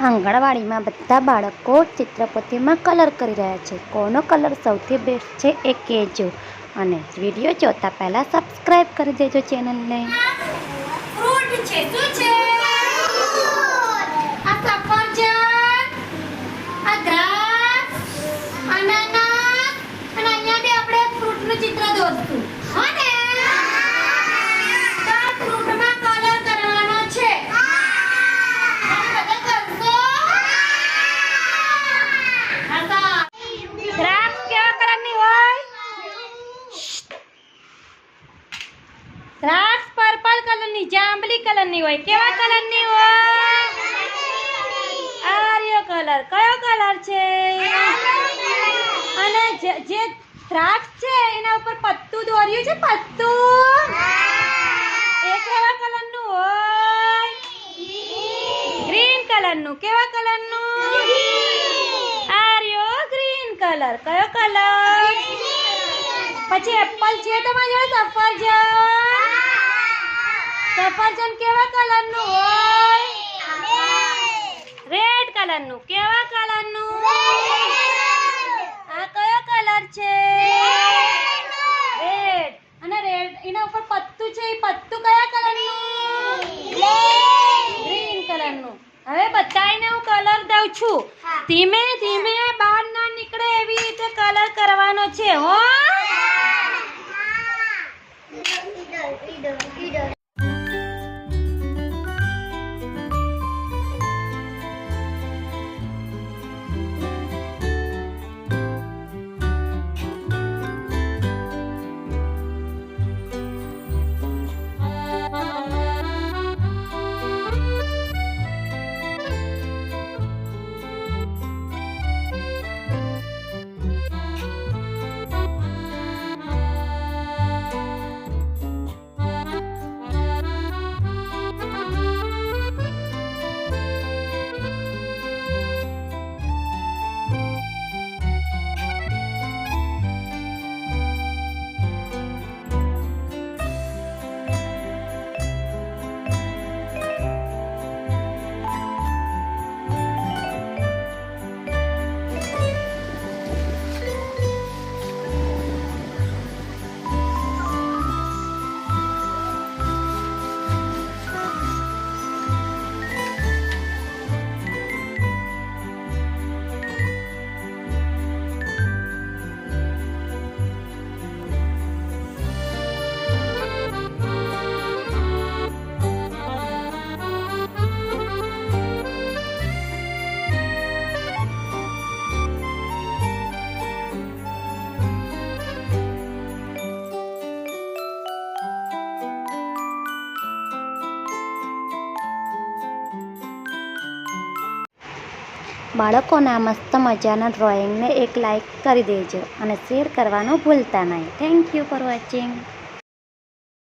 આંગણવાડીમાં બધા બાળકો ચિત્રપોથીમાં કલર કરી રહ્યા છે. કોનો કલર સૌથી બેસ્ટ છે એ કહેજો. અને વીડિયો જોતા પહેલાં સબસ્ક્રાઈબ કરી દેજો ચેનલને દ્રાક્ષ પર્પલ કલરની જાંબલી કલરની હોય, કેવા કલરની હોય? આર્યો કલર. કયો કલર છે? અને જે દ્રાક્ષ છે, એના ઉપર પત્તું દોર્યું છે, પત્તું? એ કેવા કલરનું હોય? ગ્રીન કલરનું. કેવા કલરનું? આર્યો ગ્રીન કલર. કયો કલર? પછી એપલ છે, તમારી જોડે, સફરજન. સફરજન કેવા કલરનું હોય? રેડ કલરનું. કેવા કલરનું? આ કયો કલર છે? રેડ અને રેડ એના ઉપર પત્તું છે. એ પત્તું કયા કલરનું? ગ્રીન કલરનું. હવે બધાને હું કલર દઉં છું. ધીમે ધીમે બહાર ના નીકળે એવી રીતે કલર કરવાનો છે હો. બાળકોના મસ્ત મજાના ડ્રોઈંગને એક લાઇક કરી દેજો અને શેર કરવાનું ભૂલતા નહીં. Thank you for watching